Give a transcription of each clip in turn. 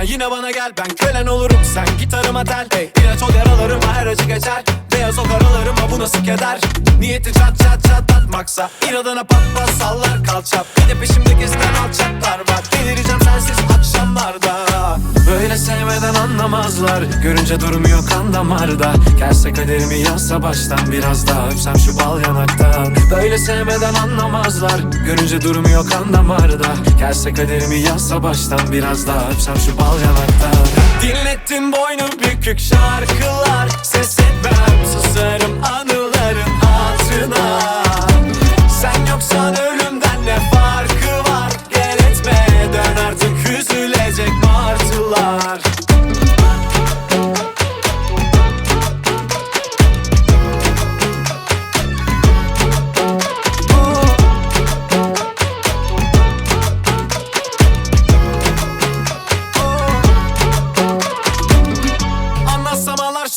sen yine bana gel Ben kölen olurum. Sen gitarıma tel hey. İlaç ol yaralarıma her acı geçer. Beyaz o karalarıma bu nasıl keder? Niyeti çat çat çatlatmaksa İnadına pat pat sallar kalça Bir de peşimde gezen alçaklar var. Delireceğim sensiz akşamlarda. Böyle sevmeden anlamazlar. Görünce durmuyor kan damarda Gelse kaderimi yazsa baştan Biraz daha öpsem şu bal yanaktan Böyle sevmeden anlamazlar. Görünce durmuyor kan damarda. Gelse kaderimi yazsa baştan Biraz daha öpsem şu bal yanaktan Dinlettin boynu bükük şarkılar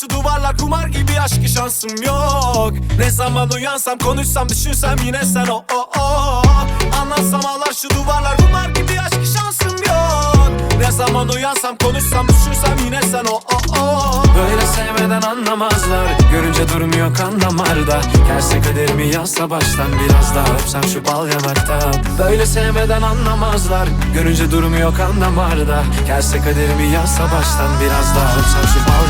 Şu duvarlar kumar gibi aşkı şansım yok. Ne zaman uyansam konuşsam düşünsem yine sen o o o. Anlatsam ağlar şu duvarlar kumar gibi aşkı şansım yok. Ne zaman uyansam konuşsam düşünsem yine sen o o o. Böyle sevmeden anlamazlar Görünce durmuyor kan damarda Gelse kaderimi yazsa baştan Biraz daha öpsem şu bal yanaktan Böyle sevmeden anlamazlar Görünce durmuyor kan damarda Gelse kaderimi yazsa baştan Biraz daha öpsem şu bal